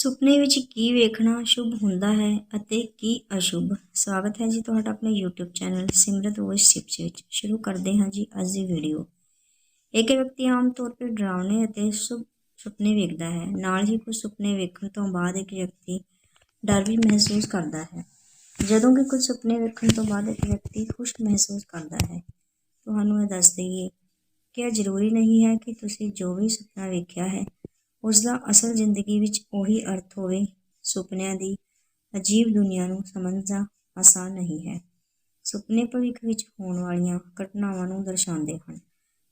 ਸੁਪਨੇ ਵਿੱਚ ਕੀ ਵੇਖਣਾ ਸ਼ੁਭ ਹੁੰਦਾ ਹੈ ਅਤੇ ਕੀ ਅਸ਼ੁਭ? ਸਵਾਗਤ ਹੈ ਜੀ ਤੁਹਾਡਾ ਆਪਣੇ YouTube channel Simrat voice tips ਵਿੱਚ। ਸ਼ੁਰੂ ਕਰਦੇ ਹਾਂ ਜੀ ਅੱਜ ਦੀ ਵੀਡੀਓ ਇੱਕ ਵਿਅਕਤੀ ਆਮ ਤੌਰ 'ਤੇ ਡਰਾਉਣੇ ਅਤੇ ਸ਼ੁਭ ਸੁਪਨੇ ਵੇਖਦਾ ਹੈ। ਨਾਲ ਹੀ ਕੁਝ ਸੁਪਨੇ ਵੇਖਣ ਤੋਂ ਬਾਅਦ ਇੱਕ ਵਿਅਕਤੀ ਡਰ ਵੀ ਮਹਿਸੂਸ ਕਰਦਾ ਹੈ। ਜਦੋਂ ਕਿ ਕੁਝ ਸੁਪਨੇ ਵੇਖਣ ਤੋਂ ਬਾਅਦ ਇੱਕ ਵਿਅਕਤੀ ਖੁਸ਼ ਮਹਿਸੂਸ ਕਰਦਾ ਹੈ। ਤੁਹਾਨੂੰ ਇਹ ਦੱਸ ਦਈਏ ਕਿ ਇਹ ਜ਼ਰੂਰੀ ਨਹੀਂ ਹੈ ਕਿ ਤੁਸੀਂ ਜੋ ਵੀ ਸੁਪਨਾ ਵੇਖਿਆ ਹੈ ਉਸ ਦਾ ਅਸਲ ਜ਼ਿੰਦਗੀ ਵਿੱਚ ਉਹੀ ਅਰਥ ਹੋਵੇ, ਸੁਪਨਿਆਂ ਦੀ, ਅਜੀਬ ਦੁਨੀਆ ਨੂੰ ਸਮਝਣਾ ਆਸਾਨ ਨਹੀਂ ਹੈ। ਸੁਪਨੇ ਭਵਿੱਖ ਵਿੱਚ ਹੋਣ ਵਾਲੀਆਂ ਘਟਨਾਵਾਂ ਨੂੰ ਦਰਸਾਉਂਦੇ ਹਨ।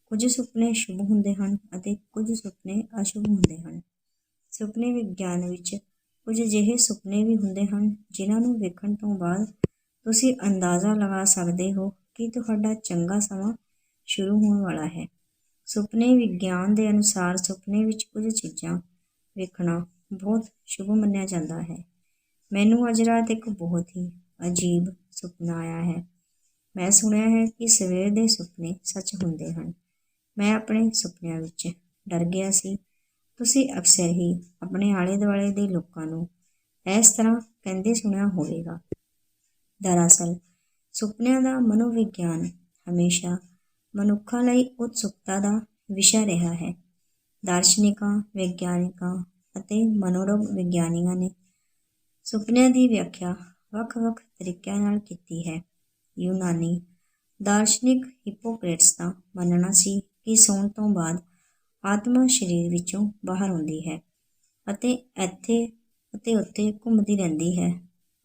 ਕੁਝ ਸੁਪਨੇ ਸ਼ੁਭ ਹੁੰਦੇ ਹਨ ਅਤੇ ਕੁਝ ਸੁਪਨੇ ਅਸ਼ੁਭ ਹੁੰਦੇ ਹਨ। ਸੁਪਨੇ ਵਿਗਿਆਨ ਵਿੱਚ ਕੁਝ ਅਜਿਹੇ ਸੁਪਨੇ ਵੀ ਹੁੰਦੇ ਹਨ ਜਿਨ੍ਹਾਂ ਨੂੰ ਵੇਖਣ ਤੋਂ ਬਾਅਦ ਤੁਸੀਂ ਅੰਦਾਜ਼ਾ ਲਗਾ ਸਕਦੇ ਹੋ ਕਿ ਤੁਹਾਡਾ ਚੰਗਾ ਸਮਾਂ ਸ਼ੁਰੂ ਹੋਣ ਵਾਲਾ ਹੈ। ਸੁਪਨੇ ਵਿਗਿਆਨ ਦੇ ਅਨੁਸਾਰ ਸੁਪਨੇ ਵਿੱਚ ਕੁਝ ਚੀਜ਼ਾਂ ਵੇਖਣਾ ਬਹੁਤ ਸ਼ੁਭ ਮੰਨਿਆ ਜਾਂਦਾ ਹੈ। ਮੈਨੂੰ ਅੱਜ ਰਾਤ ਇੱਕ ਬਹੁਤ ਹੀ ਅਜੀਬ ਸੁਪਨਾ ਆਇਆ ਹੈ। ਮੈਂ ਸੁਣਿਆ ਹੈ ਕਿ ਸਵੇਰ ਦੇ ਸੁਪਨੇ ਸੱਚ ਹੁੰਦੇ ਹਨ। ਮੈਂ ਆਪਣੇ ਸੁਪਨਿਆਂ ਵਿੱਚ ਡਰ ਗਿਆ ਸੀ। ਤੁਸੀਂ ਅਕਸਰ ਹੀ ਆਪਣੇ ਆਲੇ ਦੁਆਲੇ ਦੇ ਲੋਕਾਂ ਨੂੰ ਇਸ ਤਰ੍ਹਾਂ ਕਹਿੰਦੇ ਸੁਣਿਆ ਹੋਵੇਗਾ। ਦਰਅਸਲ, ਸੁਪਨਿਆਂ ਦਾ ਮਨੋਵਿਗਿਆਨ ਹਮੇਸ਼ਾ ਮਨੁੱਖਾਂ ਲਈ ਉਤਸੁਕਤਾ ਦਾ ਵਿਸ਼ਾ ਰਿਹਾ ਹੈ। ਦਾਰਸ਼ਨਿਕਾਂ, ਵਿਗਿਆਨਿਕਾਂ ਅਤੇ ਮਨੋਰੋਗ ਵਿਗਿਆਨੀਆਂ ਨੇ ਸੁਪਨਿਆਂ ਦੀ ਵਿਆਖਿਆ ਵੱਖ-ਵੱਖ ਤਰੀਕਿਆਂ ਨਾਲ ਕੀਤੀ ਹੈ। ਯੂਨਾਨੀ ਦਾਰਸ਼ਨਿਕ ਹਿਪੋਕ੍ਰੇਟਸ ਦਾ ਮੰਨਣਾ ਸੀ ਕਿ ਸੌਣ ਤੋਂ ਬਾਅਦ ਆਤਮਾ ਸਰੀਰ ਵਿੱਚੋਂ ਬਾਹਰ ਆਉਂਦੀ ਹੈ ਅਤੇ ਇੱਥੇ ਅਤੇ ਉੱਥੇ ਘੁੰਮਦੀ ਰਹਿੰਦੀ ਹੈ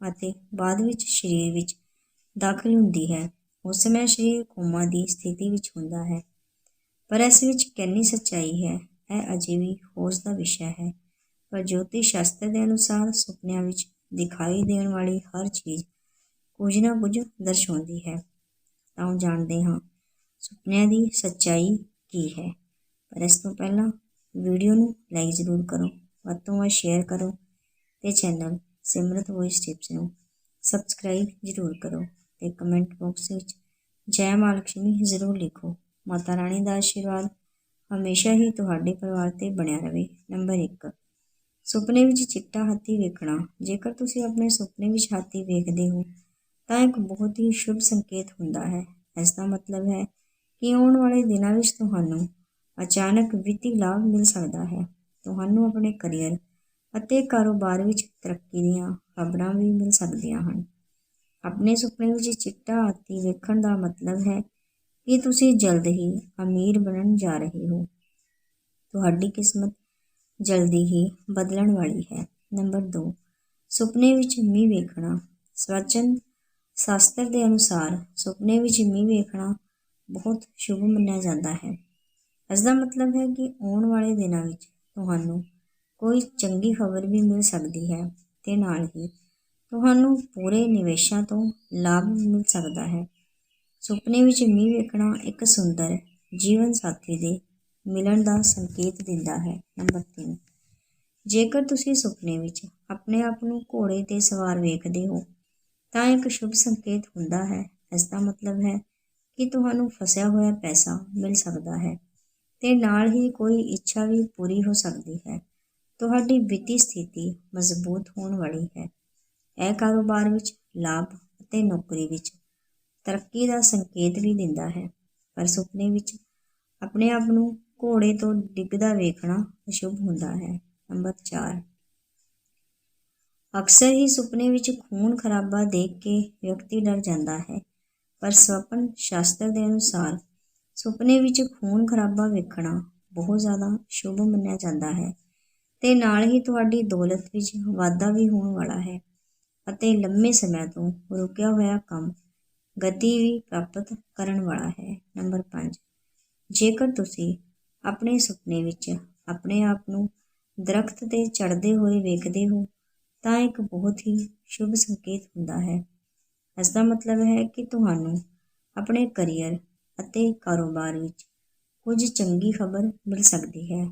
ਅਤੇ ਬਾਅਦ ਵਿੱਚ ਸਰੀਰ ਵਿੱਚ ਦਾਖਲ ਹੁੰਦੀ ਹੈ। ਉਸ ਸਮੇਂ ਸਰੀਰ ਕੋਮਾ ਦੀ ਸਥਿਤੀ ਵਿੱਚ ਹੁੰਦਾ ਹੈ। ਪਰ ਇਸ ਵਿੱਚ ਕਿੰਨੀ ਸੱਚਾਈ ਹੈ, ਇਹ ਅਜੇ ਵੀ ਖੋਜ ਦਾ ਵਿਸ਼ਾ ਹੈ। ਪਰ ਜੋਤਿਸ਼ ਸ਼ਾਸਤਰ ਦੇ ਅਨੁਸਾਰ ਸੁਪਨਿਆਂ ਵਿੱਚ ਦਿਖਾਈ ਦੇਣ ਵਾਲੀ ਹਰ ਚੀਜ਼ ਕੁਝ ਨਾ ਕੁਝ ਦਰਸਾਉਂਦੀ ਹੈ। ਤਾਂ ਜਾਣਦੇ ਹਾਂ, ਸੁਪਨਿਆਂ ਦੀ ਸੱਚਾਈ ਕੀ ਹੈ। ਪਰ ਇਸ ਤੋਂ ਪਹਿਲਾਂ ਵੀਡੀਓ ਨੂੰ ਲਾਈਕ ਜ਼ਰੂਰ ਕਰੋ, ਵੱਧ ਤੋਂ ਵੱਧ ਸ਼ੇਅਰ ਕਰੋ ਤੇ ਚੈਨਲ ਸਿਮਰਤ ਵੋਇਸ ਟਿਪਸ ਨੂੰ ਸਬਸਕ੍ਰਾਈਬ ਜ਼ਰੂਰ ਕਰੋ। ਤੇ ਕਮੈਂਟ ਬਾਕਸ ਵਿੱਚ, ਜੈ ਮਾਂ ਲక్ష్ਮੀ ਜ਼ਰੂਰ ਲਿਖੋ। ਮਾਤਾ ਰਾਣੀ ਦਾ ਆਸ਼ੀਰਵਾਦ ਹਮੇਸ਼ਾ ਹੀ ਤੁਹਾਡੇ ਪਰਿਵਾਰ ਤੇ ਬਣਿਆ ਰਹੇ ਨੰਬਰ 1 ਸੁਪਨੇ ਵਿੱਚ ਚਿੱਟਾ ਹਾਥੀ ਵੇਖਣਾ। ਜੇਕਰ ਤੁਸੀਂ ਆਪਣੇ ਸੁਪਨੇ ਵਿੱਚ ਹਾਥੀ ਵੇਖਦੇ ਹੋ, ਤਾਂ ਇੱਕ ਬਹੁਤ ਹੀ ਸ਼ੁਭ ਸੰਕੇਤ ਹੁੰਦਾ ਹੈ। ਇਸ ਦਾ ਮਤਲਬ ਹੈ ਕਿ ਆਉਣ ਵਾਲੇ ਦਿਨਾਂ ਵਿੱਚ ਤੁਹਾਨੂੰ ਅਚਾਨਕ ਵਿੱਤੀ ਲਾਭ ਮਿਲ ਸਕਦਾ ਹੈ। ਤੁਹਾਨੂੰ ਆਪਣੇ ਕਰੀਅਰ ਅਤੇ ਕਾਰੋਬਾਰ ਵਿੱਚ ਤਰੱਕੀ ਦੀਆਂ ਖਬਰਾਂ ਵੀ ਮਿਲ ਸਕਦੀਆਂ ਹਨ। ਆਪਣੇ ਸੁਪਨੇ ਵਿੱਚ ਚਿੱਟਾ ਹਾਥੀ ਵੇਖਣ ਦਾ ਮਤਲਬ ਹੈ ਕਿ ਤੁਸੀਂ ਜਲਦ ਹੀ ਅਮੀਰ ਬਣਨ ਜਾ ਰਹੇ ਹੋ। ਤੁਹਾਡੀ ਕਿਸਮਤ ਜਲਦੀ ਹੀ ਬਦਲਣ ਵਾਲੀ ਹੈ। ਨੰਬਰ 2 ਸੁਪਨੇ ਵਿੱਚ ਮੀਂਹ ਵੇਖਣਾ। ਸਵਚਨ ਸ਼ਾਸਤਰ ਦੇ ਅਨੁਸਾਰ ਸੁਪਨੇ ਵਿੱਚ ਮੀਂਹ ਵੇਖਣਾ ਬਹੁਤ ਸ਼ੁਭ ਮੰਨਿਆ ਜਾਂਦਾ ਹੈ। ਇਸ ਦਾ ਮਤਲਬ ਹੈ ਕਿ ਆਉਣ ਵਾਲੇ ਦਿਨਾਂ ਵਿੱਚ ਤੁਹਾਨੂੰ ਕੋਈ ਚੰਗੀ ਖਬਰ ਵੀ ਮਿਲ ਸਕਦੀ ਹੈ ਤੇ ਨਾਲ ਹੀ ਤੁਹਾਨੂੰ ਪੂਰੇ ਨਿਵੇਸ਼ਾਂ ਤੋਂ ਲਾਭ ਮਿਲ ਸਕਦਾ ਹੈ। ਸੁਪਨੇ ਵਿੱਚ ਮੀਂਹ ਵੇਖਣਾ ਇੱਕ ਸੁੰਦਰ ਜੀਵਨ ਸਾਥੀ ਦੇ ਮਿਲਣ ਦਾ ਸੰਕੇਤ ਦਿੰਦਾ ਹੈ। ਨੰਬਰ 3 ਜੇਕਰ ਤੁਸੀਂ ਸੁਪਨੇ ਵਿੱਚ ਆਪਣੇ ਆਪ ਨੂੰ ਘੋੜੇ ਤੇ ਸਵਾਰ ਵੇਖਦੇ ਹੋ, ਤਾਂ ਇੱਕ ਸ਼ੁਭ ਸੰਕੇਤ ਹੁੰਦਾ ਹੈ। ਇਸ ਦਾ ਮਤਲਬ ਹੈ ਕਿ ਤੁਹਾਨੂੰ ਫਸਿਆ ਹੋਇਆ ਪੈਸਾ ਮਿਲ ਸਕਦਾ ਹੈ ਤੇ ਨਾਲ ਹੀ ਕੋਈ ਇੱਛਾ ਵੀ ਪੂਰੀ ਹੋ ਸਕਦੀ ਹੈ। ਤੁਹਾਡੀ ਵਿੱਤੀ ਸਥਿਤੀ ਮਜ਼ਬੂਤ ਹੋਣ ਵਾਲੀ ਹੈ। ਇਹ ਕਾਰੋਬਾਰ ਵਿੱਚ ਲਾਭ ਅਤੇ ਨੌਕਰੀ ਵਿੱਚ ਤਰੱਕੀ ਦਾ ਸੰਕੇਤ ਵੀ ਦਿੰਦਾ ਹੈ। ਪਰ ਸੁਪਨੇ ਵਿੱਚ ਆਪਣੇ ਆਪ ਨੂੰ ਘੋੜੇ ਤੋਂ ਡਿੱਗਦਾ ਵੇਖਣਾ ਅਸ਼ੁਭ ਹੁੰਦਾ ਹੈ। ਨੰਬਰ 4 ਅਕਸਰ ਹੀ ਸੁਪਨੇ ਵਿੱਚ ਖੂਨ ਖਰਾਬਾ ਦੇਖ ਕੇ ਵਿਅਕਤੀ ਡਰ ਜਾਂਦਾ ਹੈ। ਪਰ ਸਵਪਨ ਸ਼ਾਸਤਰ ਦੇ ਅਨੁਸਾਰ ਸੁਪਨੇ ਵਿੱਚ ਖੂਨ ਖਰਾਬਾ ਵੇਖਣਾ ਬਹੁਤ ਜ਼ਿਆਦਾ ਸ਼ੁਭ ਮੰਨਿਆ ਜਾਂਦਾ ਹੈ ਤੇ ਨਾਲ ਹੀ ਤੁਹਾਡੀ ਦੌਲਤ ਵਿੱਚ ਵਾਧਾ ਵੀ ਹੋਣ ਵਾਲਾ ਹੈ। ਅਤੇ ਲੰਮੇ ਸਮੇਂ ਤੋਂ ਰੁਕਿਆ ਹੋਇਆ ਕੰਮ ਗਤੀ ਵੀ ਪ੍ਰਾਪਤ ਕਰਨ ਵਾਲਾ ਹੈ। ਨੰਬਰ 5 ਜੇਕਰ ਤੁਸੀਂ ਆਪਣੇ ਸੁਪਨੇ ਵਿੱਚ ਆਪਣੇ ਆਪ ਨੂੰ ਦਰਖਤ ਤੇ ਚੜ੍ਹਦੇ ਹੋਏ ਵੇਖਦੇ ਹੋ, ਤਾਂ ਇੱਕ ਬਹੁਤ ਹੀ ਸ਼ੁਭ ਸੰਕੇਤ ਹੁੰਦਾ ਹੈ। ਇਸ ਦਾ ਮਤਲਬ ਹੈ ਕਿ ਤੁਹਾਨੂੰ ਆਪਣੇ ਕਰੀਅਰ ਅਤੇ ਕਾਰੋਬਾਰ ਵਿੱਚ ਕੁਝ ਚੰਗੀ ਖਬਰ ਮਿਲ ਸਕਦੀ ਹੈ।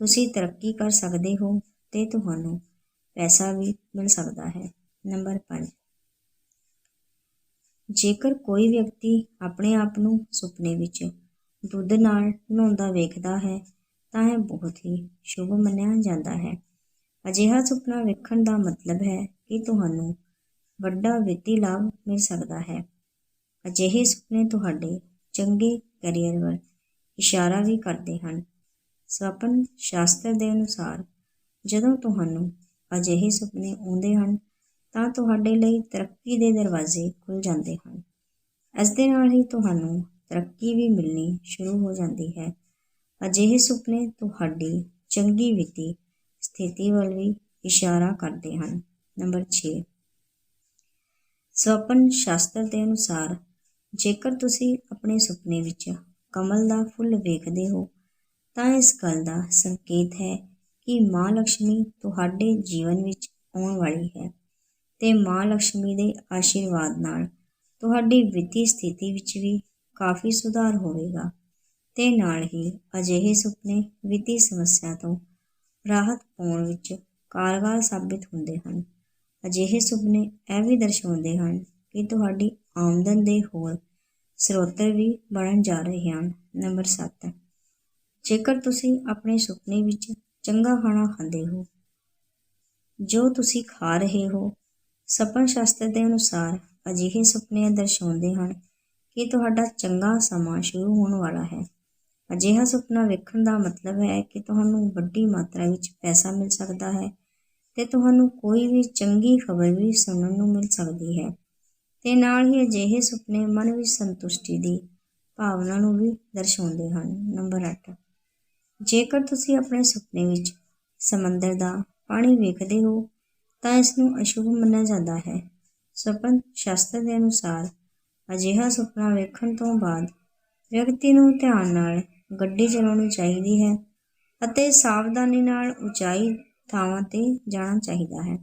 ਤੁਸੀਂ ਤਰੱਕੀ ਕਰ ਸਕਦੇ ਹੋ ਤੇ ਤੁਹਾਨੂੰ ਪੈਸਾ ਵੀ ਮਿਲ ਸਕਦਾ ਹੈ। ਨੰਬਰ 5 ਜੇਕਰ ਕੋਈ ਵਿਅਕਤੀ ਆਪਣੇ ਆਪ ਨੂੰ ਸੁਪਨੇ ਵਿੱਚ ਦੁੱਧ ਨਾਲ ਨਹਾਉਂਦਾ ਵੇਖਦਾ ਹੈ, ਤਾਂ ਇਹ ਬਹੁਤ ਹੀ ਸ਼ੁਭ ਮੰਨਿਆ ਜਾਂਦਾ ਹੈ। ਅਜਿਹਾ ਸੁਪਨਾ ਵੇਖਣ ਦਾ ਮਤਲਬ ਹੈ ਕਿ ਤੁਹਾਨੂੰ ਵੱਡਾ ਵਿੱਤੀ ਲਾਭ ਮਿਲ ਸਕਦਾ ਹੈ। ਅਜਿਹੇ ਸੁਪਨੇ ਤੁਹਾਡੇ ਚੰਗੇ ਕੈਰੀਅਰ ਵੱਲ ਇਸ਼ਾਰਾ ਵੀ ਕਰਦੇ ਹਨ। ਸਵਪਨ ਸ਼ਾਸਤਰ ਦੇ ਅਨੁਸਾਰ, ਜਦੋਂ ਤੁਹਾਨੂੰ ਅਜਿਹੇ ਸੁਪਨੇ ਆਉਂਦੇ ਹਨ ਤਾਂ ਤੁਹਾਡੇ ਲਈ ਤਰੱਕੀ ਦੇ ਦਰਵਾਜ਼ੇ ਖੁੱਲ ਜਾਂਦੇ ਹਨ। ਇਸ ਦੇ ਨਾਲ ਹੀ ਤੁਹਾਨੂੰ ਤਰੱਕੀ ਵੀ ਮਿਲਣੀ ਸ਼ੁਰੂ ਹੋ ਜਾਂਦੀ ਹੈ। ਅਜਿਹੇ ਸੁਪਨੇ ਤੁਹਾਡੀ ਚੰਗੀ ਵਿੱਤੀ ਸਥਿਤੀ ਵੱਲ ਵੀ ਇਸ਼ਾਰਾ ਕਰਦੇ ਹਨ। ਨੰਬਰ 6 ਸਵਪਨ ਸ਼ਾਸਤਰ ਦੇ ਅਨੁਸਾਰ, ਜੇਕਰ ਤੁਸੀਂ ਆਪਣੇ ਸੁਪਨੇ ਵਿੱਚ ਕਮਲ ਦਾ ਫੁੱਲ ਵੇਖਦੇ ਹੋ, ਤਾਂ ਇਸ ਗੱਲ ਦਾ ਸੰਕੇਤ ਹੈ ਕਿ ਮਾਂ ਲక్ష్ਮੀ ਤੁਹਾਡੇ ਜੀਵਨ ਵਿੱਚ ਆਉਣ ਵਾਲੀ ਹੈ। ਤੇ ਮਾਂ ਲక్ష్ਮੀ ਦੇ ਆਸ਼ੀਰਵਾਦ ਨਾਲ ਤੁਹਾਡੀ ਵਿੱਤੀ ਸਥਿਤੀ ਵਿੱਚ ਵੀ ਕਾਫੀ ਸੁਧਾਰ ਹੋਵੇਗਾ। ਤੇ ਨਾਲ ਹੀ ਅਜਿਹੇ ਸੁਪਨੇ ਵਿੱਤੀ ਸਮੱਸਿਆ ਤੋਂ ਰਾਹਤ ਪਾਉਣ ਵਿੱਚ ਕਾਰਗਰ ਸਾਬਿਤ ਹੁੰਦੇ ਹਨ। ਅਜਿਹੇ ਸੁਪਨੇ ਇਹ ਵੀ ਦਰਸਾਉਂਦੇ ਹਨ ਕਿ ਤੁਹਾਡੀ ਆਮਦਨ ਦੇ ਹੋਰ ਸਰੋਤ ਵੀ ਬਣਨ ਜਾ ਰਹੇ ਹਨ। ਨੰਬਰ 7 ਜੇਕਰ ਤੁਸੀਂ ਆਪਣੇ ਸੁਪਨੇ ਵਿੱਚ ਚੰਗਾ ਖਾਣਾ ਖਾਂਦੇ ਹੋ, ਜੋ ਤੁਸੀਂ ਖਾ ਰਹੇ ਹੋ ਸਪਨ ਸ਼ਾਸਤਰ ਦੇ ਅਨੁਸਾਰ ਅਜਿਹੇ ਸੁਪਨੇ ਦਰਸਾਉਂਦੇ ਹਨ ਕਿ ਤੁਹਾਡਾ ਚੰਗਾ ਸਮਾਂ ਸ਼ੁਰੂ ਹੋਣ ਵਾਲਾ ਹੈ। ਅਜਿਹਾ ਸੁਪਨਾ ਵੇਖਣ ਦਾ ਮਤਲਬ ਹੈ ਕਿ ਤੁਹਾਨੂੰ ਵੱਡੀ ਮਾਤਰਾ ਵਿੱਚ ਪੈਸਾ ਮਿਲ ਸਕਦਾ ਹੈ ਤੇ ਤੁਹਾਨੂੰ ਕੋਈ ਵੀ ਚੰਗੀ ਖਬਰ ਵੀ ਸੁਣਨ ਨੂੰ ਮਿਲ ਸਕਦੀ ਹੈ। ਤੇ ਨਾਲ ਹੀ ਅਜਿਹੇ ਸੁਪਨੇ ਮਨ ਵਿੱਚ ਸੰਤੁਸ਼ਟੀ ਦੀ ਭਾਵਨਾ ਨੂੰ ਵੀ ਦਰਸਾਉਂਦੇ ਹਨ। ਨੰਬਰ 8 ਜੇਕਰ ਤੁਸੀਂ ਆਪਣੇ ਸੁਪਨੇ ਵਿੱਚ ਸਮੁੰਦਰ ਦਾ ਪਾਣੀ ਵੇਖਦੇ ਹੋ ਤਾਂ ਇਸ ਨੂੰ ਅਸ਼ੁਭ ਮੰਨਿਆ ਜਾਂਦਾ ਹੈ। ਸੁਪਨ ਸ਼ਾਸਤਰ ਦੇ ਅਨੁਸਾਰ ਅਜਿਹਾ ਸੁਪਨਾ ਵੇਖਣ ਤੋਂ ਬਾਅਦ ਵਿਅਕਤੀ ਨੂੰ ਧਿਆਨ ਨਾਲ ਗੱਡੀ ਚਲਾਉਣੀ ਚਾਹੀਦੀ ਹੈ ਅਤੇ ਸਾਵਧਾਨੀ ਨਾਲ ਉਚਾਈ ਥਾਵਾਂ ਤੇ ਜਾਣਾ ਚਾਹੀਦਾ ਹੈ।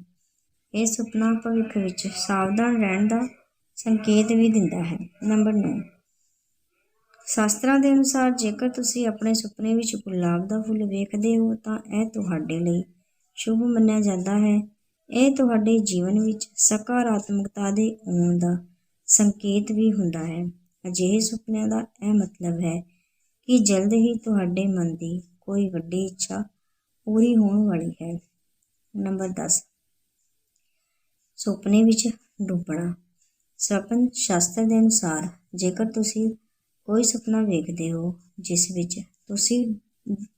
ਇਹ ਸੁਪਨਾ ਭਵਿੱਖ ਵਿੱਚ ਸਾਵਧਾਨ ਰਹਿਣ ਦਾ ਸੰਕੇਤ ਵੀ ਦਿੰਦਾ ਹੈ। ਨੰਬਰ 9 ਸ਼ਾਸਤਰਾਂ ਦੇ ਅਨੁਸਾਰ ਜੇਕਰ ਤੁਸੀਂ ਆਪਣੇ ਸੁਪਨੇ ਵਿੱਚ ਗੁਲਾਬ ਦਾ ਫੁੱਲ ਵੇਖਦੇ ਹੋ ਤਾਂ ਇਹ ਤੁਹਾਡੇ ਲਈ ਸ਼ੁਭ ਮੰਨਿਆ ਜਾਂਦਾ ਹੈ। ਇਹ ਤੁਹਾਡੇ ਜੀਵਨ ਵਿੱਚ ਸਕਾਰਾਤਮਕਤਾ ਦੇ ਆਉਣ ਦਾ ਸੰਕੇਤ ਵੀ ਹੁੰਦਾ ਹੈ। ਅਜਿਹੇ ਸੁਪਨਿਆਂ ਦਾ ਇਹ ਮਤਲਬ ਹੈ ਕਿ ਜਲਦ ਹੀ ਤੁਹਾਡੇ ਮਨ ਦੀ ਕੋਈ ਵੱਡੀ ਇੱਛਾ ਪੂਰੀ ਹੋਣ ਵਾਲੀ ਹੈ। ਨੰਬਰ 10 ਸੁਪਨੇ ਵਿੱਚ ਡੁੱਬਣਾ। ਸੁਪਨ ਸ਼ਾਸਤਰ ਦੇ ਅਨੁਸਾਰ ਜੇਕਰ ਤੁਸੀਂ ਕੋਈ ਸੁਪਨਾ ਵੇਖਦੇ ਹੋ ਜਿਸ ਵਿੱਚ ਤੁਸੀਂ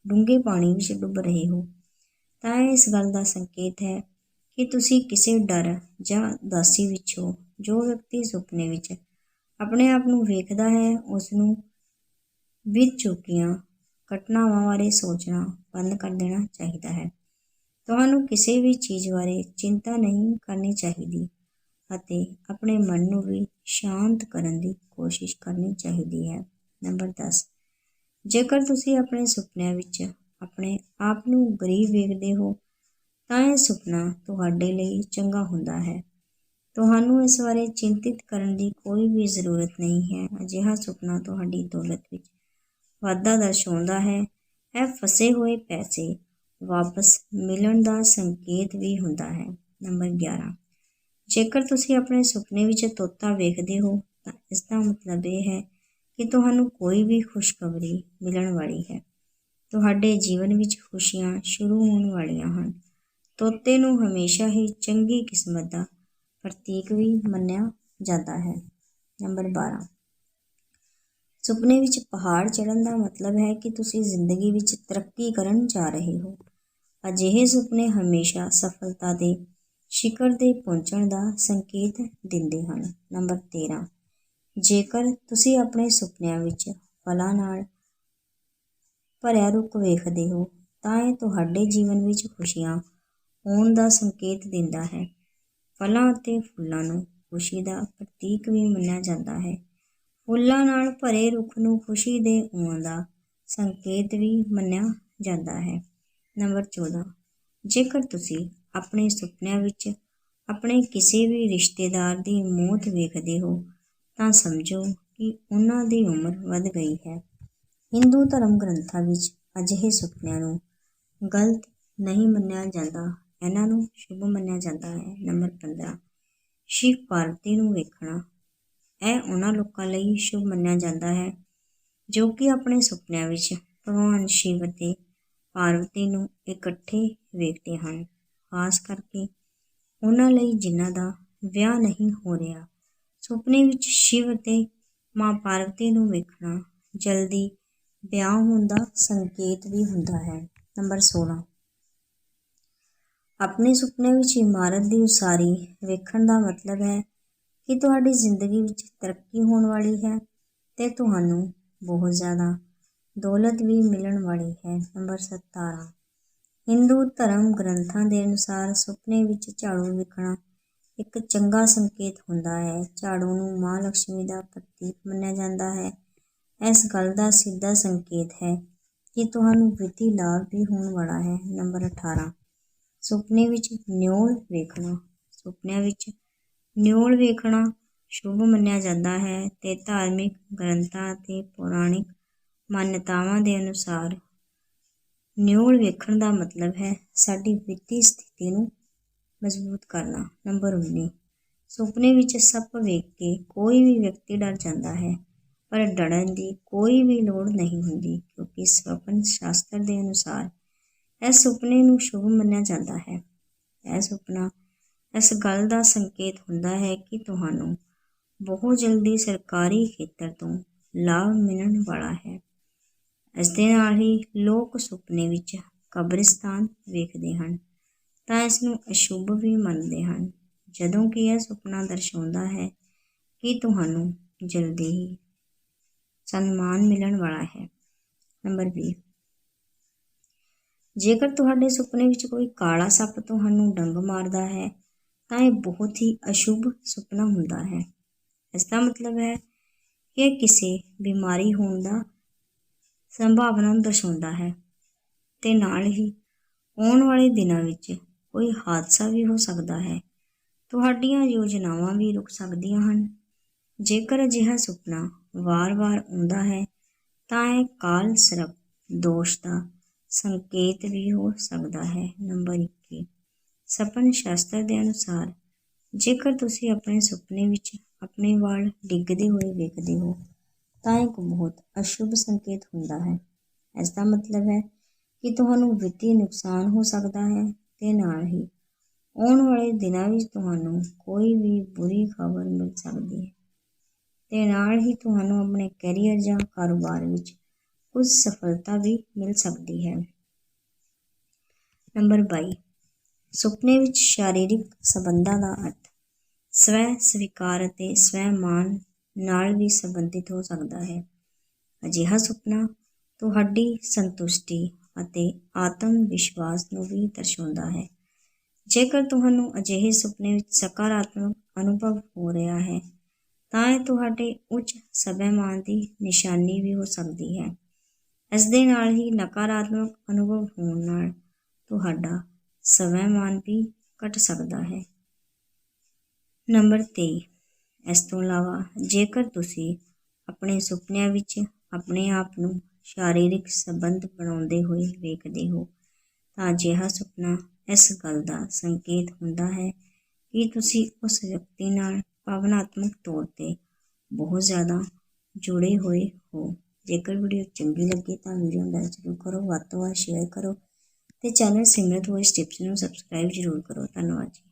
ਡੂੰਘੇ ਪਾਣੀ ਵਿੱਚ ਡੁੱਬ ਰਹੇ ਹੋ, ਤਾਂ ਇਹ ਇਸ ਗੱਲ ਦਾ ਸੰਕੇਤ ਹੈ ਕਿ ਤੁਸੀਂ ਕਿਸੇ ਡਰ ਜਾਂ ਉਦਾਸੀ ਵਿੱਚ ਹੋ ਜੋ ਵਿਅਕਤੀ ਸੁਪਨੇ ਵਿੱਚ ਆਪਣੇ ਆਪ ਨੂੰ ਵੇਖਦਾ ਹੈ ਉਸ ਨੂੰ ਬੀਤ ਚੁੱਕੀਆਂ ਘਟਨਾਵਾਂ ਬਾਰੇ ਸੋਚਣਾ ਬੰਦ ਕਰ ਦੇਣਾ ਚਾਹੀਦਾ ਹੈ। ਤੁਹਾਨੂੰ ਕਿਸੇ ਵੀ ਚੀਜ਼ ਬਾਰੇ ਚਿੰਤਾ ਨਹੀਂ ਕਰਨੀ ਚਾਹੀਦੀ ਅਤੇ ਆਪਣੇ ਮਨ ਨੂੰ ਵੀ ਸ਼ਾਂਤ ਕਰਨ ਦੀ ਕੋਸ਼ਿਸ਼ ਕਰਨੀ ਚਾਹੀਦੀ ਹੈ। ਨੰਬਰ 10 ਜੇਕਰ ਤੁਸੀਂ ਆਪਣੇ ਸੁਪਨਿਆਂ ਵਿੱਚ ਆਪਣੇ ਆਪ ਨੂੰ ਗਰੀਬ ਵੇਖਦੇ ਹੋ ਤਾਂ ਇਹ ਸੁਪਨਾ ਤੁਹਾਡੇ ਲਈ ਚੰਗਾ ਹੁੰਦਾ ਹੈ। ਤੁਹਾਨੂੰ ਇਸ ਬਾਰੇ ਚਿੰਤਿਤ ਕਰਨ ਦੀ ਕੋਈ ਵੀ ਜ਼ਰੂਰਤ ਨਹੀਂ ਹੈ। ਅਜਿਹਾ ਸੁਪਨਾ ਤੁਹਾਡੀ ਦੌਲਤ ਵਿੱਚ ਵਾਧਾ ਦਰਸਾਉਂਦਾ ਹੈ। ਇਹ ਫਸੇ ਹੋਏ ਪੈਸੇ ਵਾਪਸ ਮਿਲਣ ਦਾ ਸੰਕੇਤ ਵੀ ਹੁੰਦਾ ਹੈ। ਨੰਬਰ 11 ਜੇਕਰ ਤੁਸੀਂ ਆਪਣੇ ਸੁਪਨੇ ਵਿੱਚ ਤੋਤਾ ਵੇਖਦੇ ਹੋ, ਤਾਂ ਇਸ ਦਾ ਮਤਲਬ ਇਹ ਹੈ ਕਿ ਤੁਹਾਨੂੰ ਕੋਈ ਵੀ ਖੁਸ਼ਖਬਰੀ ਮਿਲਣ ਵਾਲੀ ਹੈ। ਤੁਹਾਡੇ ਜੀਵਨ ਵਿੱਚ ਖੁਸ਼ੀਆਂ ਸ਼ੁਰੂ ਹੋਣ ਵਾਲੀਆਂ ਹਨ। ਤੋਤੇ ਨੂੰ ਹਮੇਸ਼ਾ ਹੀ ਚੰਗੀ ਕਿਸਮਤ ਦਾ ਪ੍ਰਤੀਕ ਵੀ ਮੰਨਿਆ ਜਾਂਦਾ ਹੈ। ਨੰਬਰ 12 ਸੁਪਨੇ ਵਿੱਚ ਪਹਾੜ ਚੜ੍ਹਨ ਦਾ ਮਤਲਬ ਹੈ ਕਿ ਤੁਸੀਂ ਜ਼ਿੰਦਗੀ ਵਿੱਚ ਤਰੱਕੀ ਕਰਨ ਜਾ ਰਹੇ ਹੋ। ਅਜਿਹੇ ਸੁਪਨੇ ਹਮੇਸ਼ਾ ਸਫਲਤਾ ਦੇ ਸ਼ਿਖਰ ਦੇ ਪਹੁੰਚਣ ਦਾ ਸੰਕੇਤ ਦਿੰਦੇ ਹਨ। ਨੰਬਰ 13 ਜੇਕਰ ਤੁਸੀਂ ਆਪਣੇ ਸੁਪਨਿਆਂ ਵਿੱਚ ਫਲਾਂ ਨਾਲ ਭਰਿਆ ਰੁੱਖ ਵੇਖਦੇ ਹੋ, ਤਾਂ ਇਹ ਤੁਹਾਡੇ ਜੀਵਨ ਵਿੱਚ ਖੁਸ਼ੀਆਂ ਹੋਣ ਦਾ ਸੰਕੇਤ ਦਿੰਦਾ ਹੈ। ਫਲਾਂ ਅਤੇ ਫੁੱਲਾਂ ਨੂੰ ਖੁਸ਼ੀ ਦਾ ਪ੍ਰਤੀਕ ਵੀ ਮੰਨਿਆ ਜਾਂਦਾ ਹੈ। ਫੁੱਲਾਂ ਨਾਲ ਭਰੇ ਰੁੱਖ ਨੂੰ ਖੁਸ਼ੀ ਦੇ ਆਉਣ ਦਾ ਸੰਕੇਤ ਵੀ ਮੰਨਿਆ ਜਾਂਦਾ ਹੈ। ਨੰਬਰ 14 ਜੇਕਰ ਤੁਸੀਂ ਆਪਣੇ ਸੁਪਨਿਆਂ ਵਿੱਚ ਆਪਣੇ ਕਿਸੇ ਵੀ ਰਿਸ਼ਤੇਦਾਰ ਦੀ ਮੌਤ ਵੇਖਦੇ ਹੋ, ਤਾਂ ਸਮਝੋ ਕਿ ਉਹਨਾਂ ਦੀ ਉਮਰ ਵੱਧ ਗਈ ਹੈ। ਹਿੰਦੂ ਧਰਮ ਗ੍ਰੰਥਾਂ ਵਿੱਚ ਅਜਿਹੇ ਸੁਪਨਿਆਂ ਨੂੰ ਗਲਤ ਨਹੀਂ ਮੰਨਿਆ ਜਾਂਦਾ। ਇਹਨਾਂ ਨੂੰ ਸ਼ੁਭ ਮੰਨਿਆ ਜਾਂਦਾ ਹੈ। ਨੰਬਰ 15 ਸ਼ਿਵ ਪਾਰਵਤੀ ਨੂੰ ਵੇਖਣਾ। ਇਹ ਉਹਨਾਂ ਲੋਕਾਂ ਲਈ ਸ਼ੁਭ ਮੰਨਿਆ ਜਾਂਦਾ ਹੈ, ਜੋ ਕਿ ਆਪਣੇ ਸੁਪਨਿਆਂ ਵਿੱਚ ਭਗਵਾਨ ਸ਼ਿਵ ਅਤੇ ਪਾਰਵਤੀ ਨੂੰ ਇਕੱਠੇ ਵੇਖਦੇ ਹਨ। ਖਾਸ ਕਰਕੇ ਉਹਨਾਂ ਲਈ ਜਿਨ੍ਹਾਂ ਦਾ ਵਿਆਹ ਨਹੀਂ ਹੋ ਰਿਹਾ, ਸੁਪਨੇ ਵਿੱਚ ਸ਼ਿਵ ਅਤੇ ਮਾਂ ਪਾਰਵਤੀ ਨੂੰ ਵੇਖਣਾ ਜਲਦੀ ਵਿਆਹ ਹੋਣ ਦਾ ਸੰਕੇਤ ਵੀ ਹੁੰਦਾ ਹੈ। ਨੰਬਰ 16 ਆਪਣੇ ਸੁਪਨੇ ਵਿੱਚ ਇਮਾਰਤ ਦੀ ਉਸਾਰੀ ਵੇਖਣ ਦਾ ਮਤਲਬ ਹੈ ਕਿ ਤੁਹਾਡੀ ਜ਼ਿੰਦਗੀ ਵਿੱਚ ਤਰੱਕੀ ਹੋਣ ਵਾਲੀ ਹੈ ਤੇ ਤੁਹਾਨੂੰ ਬਹੁਤ ਜ਼ਿਆਦਾ ਦੌਲਤ ਵੀ ਮਿਲਣ ਵਾਲੀ ਹੈ। ਨੰਬਰ 17 ਹਿੰਦੂ ਧਰਮ ਗ੍ਰੰਥਾਂ ਦੇ ਅਨੁਸਾਰ ਸੁਪਨੇ ਵਿੱਚ ਝਾੜੂ ਵੇਖਣਾ ਇੱਕ ਚੰਗਾ ਸੰਕੇਤ ਹੁੰਦਾ ਹੈ। ਝਾੜੂ ਨੂੰ ਮਾਂ ਲక్ష్ਮੀ ਦਾ ਪ੍ਰਤੀਕ ਮੰਨਿਆ ਜਾਂਦਾ ਹੈ। ਇਸ ਗੱਲ ਦਾ ਸਿੱਧਾ ਸੰਕੇਤ ਹੈ ਕਿ ਤੁਹਾਨੂੰ ਵਿੱਤੀ ਲਾਭ ਵੀ ਹੋਣ ਵਾਲਾ ਹੈ। ਨੰਬਰ 18 ਸੁਪਨੇ ਵਿੱਚ ਨਿਓਲ ਵੇਖਣਾ। ਸੁਪਨਿਆਂ ਵਿੱਚ ਨਿਓਲ ਵੇਖਣਾ ਸ਼ੁਭ ਮੰਨਿਆ ਜਾਂਦਾ ਹੈ ਤੇ ਧਾਰਮਿਕ ਗ੍ਰੰਥਾਂ ਅਤੇ ਪੁਰਾਣਿਕ ਮਾਨਤਾਵਾਂ ਦੇ ਅਨੁਸਾਰ ਨਿਓਲ ਵੇਖਣ ਦਾ ਮਤਲਬ ਹੈ ਸਾਡੀ ਵਿੱਤੀ ਸਥਿਤੀ ਨੂੰ ਮਜ਼ਬੂਤ ਕਰਨਾ। ਨੰਬਰ 19 ਸੁਪਨੇ ਵਿੱਚ ਸੱਪ ਵੇਖ ਕੇ ਕੋਈ ਵੀ ਵਿਅਕਤੀ ਡਰ ਜਾਂਦਾ ਹੈ, ਪਰ ਡਰਨ ਦੀ ਕੋਈ ਵੀ ਲੋੜ ਨਹੀਂ ਹੁੰਦੀ, ਕਿਉਂਕਿ ਸਵਪਨ ਸ਼ਾਸਤਰ ਦੇ ਅਨੁਸਾਰ ਇਸ ਸੁਪਨੇ ਨੂੰ ਸ਼ੁਭ ਮੰਨਿਆ ਜਾਂਦਾ ਹੈ। ਇਹ ਸੁਪਨਾ ਇਸ ਗੱਲ ਦਾ ਸੰਕੇਤ ਹੁੰਦਾ ਹੈ ਕਿ ਤੁਹਾਨੂੰ ਬਹੁਤ ਜਲਦੀ ਸਰਕਾਰੀ ਖੇਤਰ ਤੋਂ ਲਾਭ ਮਿਲਣ ਵਾਲਾ ਹੈ। ਇਸ ਦੇ ਨਾਲ ਹੀ ਲੋਕ ਸੁਪਨੇ ਵਿੱਚ ਕਬਰਿਸਤਾਨ ਵੇਖਦੇ ਹਨ ਤਾਂ ਇਸ ਨੂੰ ਅਸ਼ੁਭ ਵੀ ਮੰਨਦੇ ਹਨ। ਜਦੋਂ ਕਿ ਇਹ ਸੁਪਨਾ ਦਰਸਾਉਂਦਾ ਹੈ ਕਿ ਤੁਹਾਨੂੰ ਜਲਦੀ ਹੀ ਸਨਮਾਨ ਮਿਲਣ ਵਾਲਾ ਹੈ। ਨੰਬਰ 20 ਜੇਕਰ ਤੁਹਾਡੇ ਸੁਪਨੇ ਵਿੱਚ ਕੋਈ ਕਾਲਾ ਸੱਪ ਤੁਹਾਨੂੰ ਡੰਗ ਮਾਰਦਾ ਹੈ, ਤਾਂ ਇਹ ਬਹੁਤ ਹੀ ਅਸ਼ੁਭ ਸੁਪਨਾ ਹੁੰਦਾ ਹੈ। ਇਸ ਦਾ ਮਤਲਬ ਹੈ ਕਿ ਇਹ ਕਿਸੇ ਬਿਮਾਰੀ ਹੋਣ ਦਾ ਸੰਭਾਵਨਾ ਦਰਸਾਉਂਦਾ ਹੈ ਤੇ ਨਾਲ ਹੀ ਆਉਣ ਵਾਲੇ ਦਿਨਾਂ ਵਿੱਚ ਕੋਈ ਹਾਦਸਾ ਵੀ ਹੋ ਸਕਦਾ ਹੈ। ਤੁਹਾਡੀਆਂ ਯੋਜਨਾਵਾਂ ਵੀ ਰੁਕ ਸਕਦੀਆਂ ਹਨ। ਜੇਕਰ ਅਜਿਹਾ ਸੁਪਨਾ ਵਾਰ-ਵਾਰ ਆਉਂਦਾ ਹੈ, ਤਾਂ ਇਹ ਕਾਲ ਸਰਪ ਦੋਸ਼ ਦਾ ਸੰਕੇਤ ਵੀ ਹੋ ਸਕਦਾ ਹੈ। ਨੰਬਰ 21 ਸਪਨ ਸ਼ਾਸਤਰ ਦੇ ਅਨੁਸਾਰ, ਜੇਕਰ ਤੁਸੀਂ ਆਪਣੇ ਸੁਪਨੇ ਵਿੱਚ ਆਪਣੇ ਵਾਲ ਡਿੱਗਦੇ ਹੋਏ ਵੇਖਦੇ ਹੋ, ਤਾਂ ਇੱਕ ਬਹੁਤ ਅਸ਼ੁਭ ਸੰਕੇਤ ਹੁੰਦਾ ਹੈ। ਇਸ ਦਾ ਮਤਲਬ ਹੈ ਕਿ ਤੁਹਾਨੂੰ ਵਿੱਤੀ ਨੁਕਸਾਨ ਹੋ ਸਕਦਾ ਹੈ ਤੇ ਨਾਲ ਹੀ ਆਉਣ ਵਾਲੇ ਦਿਨਾਂ ਵਿੱਚ ਤੁਹਾਨੂੰ ਕੋਈ ਵੀ ਬੁਰੀ ਖਬਰ ਮਿਲ ਸਕਦੀ ਹੈ। ਤੇ ਨਾਲ ਹੀ ਤੁਹਾਨੂੰ ਆਪਣੇ ਕੈਰੀਅਰ ਜਾਂ ਕਾਰੋਬਾਰ ਵਿੱਚ ਕੁਝ ਸਫਲਤਾ ਵੀ ਮਿਲ ਸਕਦੀ ਹੈ। ਨੰਬਰ 22 ਸੁਪਨੇ ਵਿੱਚ ਸ਼ਾਰੀਰਿਕ ਸੰਬੰਧਾਂ ਦਾ ਅਰਥ, ਸਵੈ ਸਵੀਕਾਰ ਅਤੇ ਸਵੈ ਮਾਨ ਨਾਲ ਵੀ ਸੰਬੰਧਿਤ ਹੋ ਸਕਦਾ ਹੈ। ਅਜਿਹਾ ਸੁਪਨਾ ਤੁਹਾਡੀ ਸੰਤੁਸ਼ਟੀ ਅਤੇ ਆਤਮ ਵਿਸ਼ਵਾਸ ਨੂੰ ਵੀ ਦਰਸਾਉਂਦਾ ਹੈ। ਜੇਕਰ ਤੁਹਾਨੂੰ ਅਜਿਹੇ ਸੁਪਨੇ ਵਿੱਚ ਸਕਾਰਾਤਮਕ ਅਨੁਭਵ ਹੋ ਰਿਹਾ ਹੈ, ਤਾਂ ਇਹ ਤੁਹਾਡੇ ਉੱਚ ਸਵੈਮਾਨ ਦੀ ਨਿਸ਼ਾਨੀ ਵੀ ਹੋ ਸਕਦੀ ਹੈ। ਇਸ ਦੇ ਨਾਲ ਹੀ ਨਕਾਰਾਤਮਕ ਅਨੁਭਵ ਹੋਣ ਨਾਲ ਤੁਹਾਡਾ ਸਵੈਮਾਨ ਵੀ ਘਟ ਸਕਦਾ ਹੈ। ਨੰਬਰ 23 ਇਸ ਤੋਂ ਇਲਾਵਾ ਜੇਕਰ ਤੁਸੀਂ ਆਪਣੇ ਸੁਪਨਿਆਂ ਵਿੱਚ ਆਪਣੇ ਆਪ ਨੂੰ ਸਰੀਰਕ ਸੰਬੰਧ ਬਣਾਉਂਦੇ ਹੋਏ ਵੇਖਦੇ ਹੋ, ਤਾਂ ਅਜਿਹਾ ਸੁਪਨਾ ਇਸ ਗੱਲ ਦਾ ਸੰਕੇਤ ਹੁੰਦਾ ਹੈ ਕਿ ਤੁਸੀਂ ਉਸ ਵਿਅਕਤੀ ਨਾਲ ਭਾਵਨਾਤਮਕ ਤੌਰ ਤੇ ਬਹੁਤ ਜ਼ਿਆਦਾ ਜੁੜੇ ਹੋਏ ਹੋ। ਜੇਕਰ ਵੀਡੀਓ ਚੰਗੀ ਲੱਗੇ ਤਾਂ ਵੀਡੀਓ ਨੂੰ ਲਾਈਕ ਜ਼ਰੂਰ ਕਰੋ, ਵੱਧ ਤੋਂ ਵੱਧ ਸ਼ੇਅਰ ਕਰੋ ਤੇ ਚੈਨਲ ਸਿਮਰਤ ਵੋਇਸ ਟਿਪਸ ਨੂੰ ਸਬਸਕ੍ਰਾਈਬ ਜ਼ਰੂਰ ਕਰੋ। ਧੰਨਵਾਦ ਜੀ।